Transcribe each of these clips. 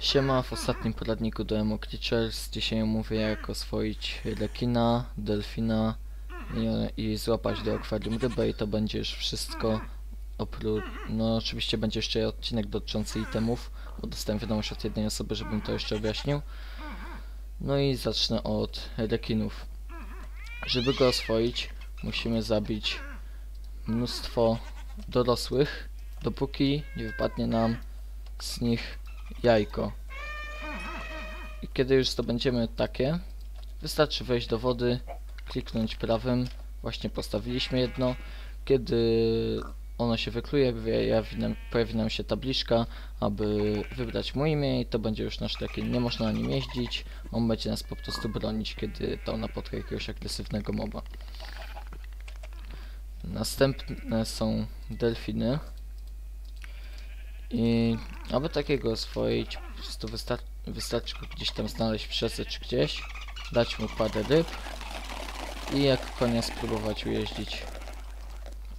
Siema, w ostatnim poradniku do Emo Creatures dzisiaj mówię jak oswoić rekina, delfina i, i złapać do akwarium rybę i to będzie już wszystko. Oprócz, no oczywiście będzie jeszcze odcinek dotyczący itemów, bo dostałem wiadomość od jednej osoby, żebym to jeszcze objaśnił. No i zacznę od rekinów. Żeby go oswoić, musimy zabić mnóstwo dorosłych, dopóki nie wypadnie nam z nich jajko. I kiedy już zdobędziemy takie, wystarczy wejść do wody, kliknąć prawym, właśnie postawiliśmy jedno. Kiedy ono się wykluje, pojawi nam, pojawi nam się tabliczka, aby wybrać mu imię i to będzie już nasz rekin. Nie można na nim jeździć, on będzie nas po prostu bronić, kiedy to napotka jakiegoś agresywnego moba. Następne są delfiny. I aby takiego oswoić, po prostu wystar wystarczy go gdzieś tam znaleźć w czy gdzieś, dać mu parę ryb i jak konia spróbować ujeździć.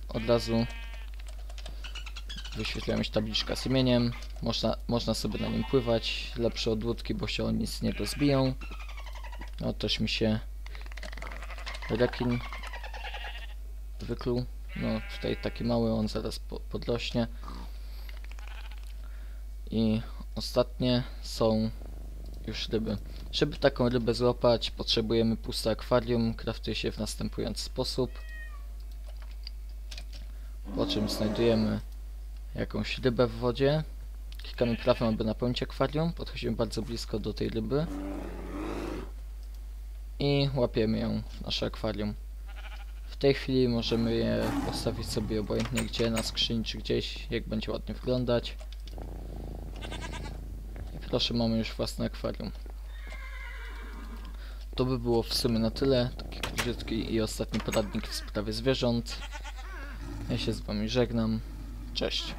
Od razu wyświetla mi się tabliczka z imieniem, można, można sobie na nim pływać, lepsze od łódki, bo się o nic nie rozbiją. No też mi się rekin wykluł. No tutaj taki mały, on zaraz po podrośnie. I ostatnie są już ryby. Żeby taką rybę złapać, potrzebujemy puste akwarium. Kraftuje się w następujący sposób. Po czym znajdujemy jakąś rybę w wodzie. Klikamy prawym, aby napełnić akwarium. Podchodzimy bardzo blisko do tej ryby. I łapiemy ją w nasze akwarium. W tej chwili możemy je postawić sobie obojętnie gdzie, na skrzyni czy gdzieś, jak będzie ładnie wyglądać. Proszę, mamy już własne akwarium. To by było w sumie na tyle. Taki króciutki i ostatni poradnik w sprawie zwierząt. Ja się z wami żegnam. Cześć.